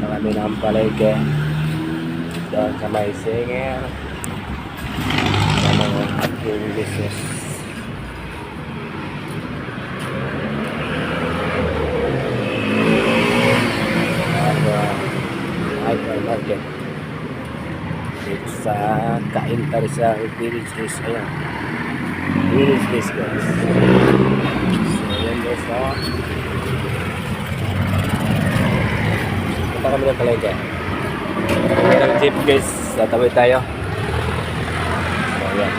na kami ng palengke. Doon sa may singer. Sa mga acting business. At uh. Dito sa Kainta Rizal Village is ayan. Village guys. So yan guys. Kami ng palengke. Ng jeep guys. Tatawid tayo. So yan.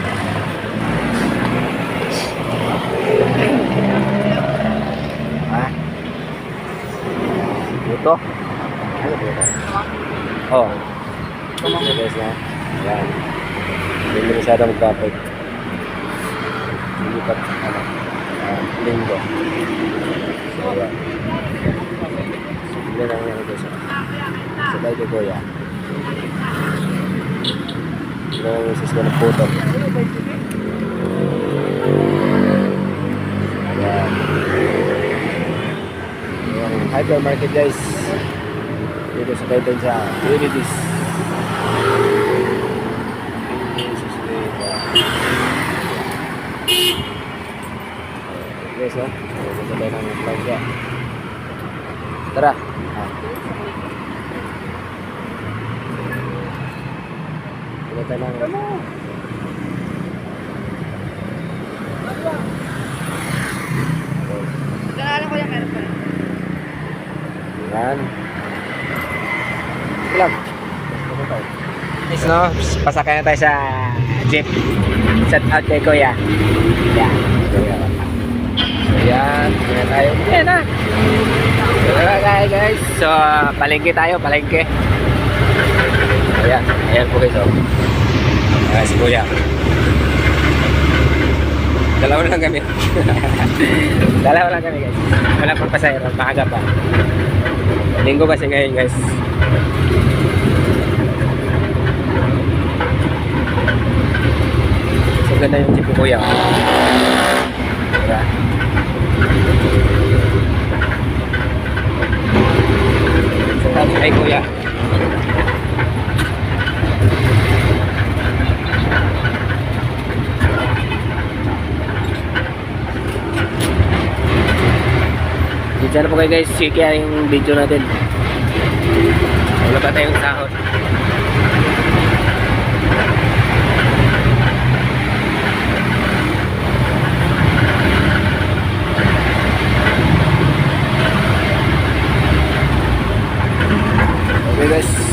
Ha? Ito? Oh. So guys na. Yan. Hindi masyadong traffic. Hindi pa ano. ah, linggo. So yan. Hindi lang yan guys. Sabay ko kuya. Hindi lang yung sis ko ng puto. Yan. Yung hypermarket guys. Dito sa Titan sa Unities. Guys? Dito tayo ng playa. Tara. Ah. Dito tayo ng... Naalala ko yung meron pa rin. Yan. Sige lang. Guys, no? Pasakay na tayo sa jeep. Set out kay Kuya. Yan. Yan. Yan tayo. Yan na. So, tayo guys. So, palengke tayo. Palengke. Ayan. Ayan po guys. Oh. Ayan si Kuya. Dalawa lang kami. Dalawa lang kami guys. Wala pang pasahero. Maaga pa. Linggo kasi ngayon guys. So ganda yung ko kuya. Tapos kay kuya. Dito na po kayo guys, sige yung video natin. Wala pa tayong sahod. Okay guys,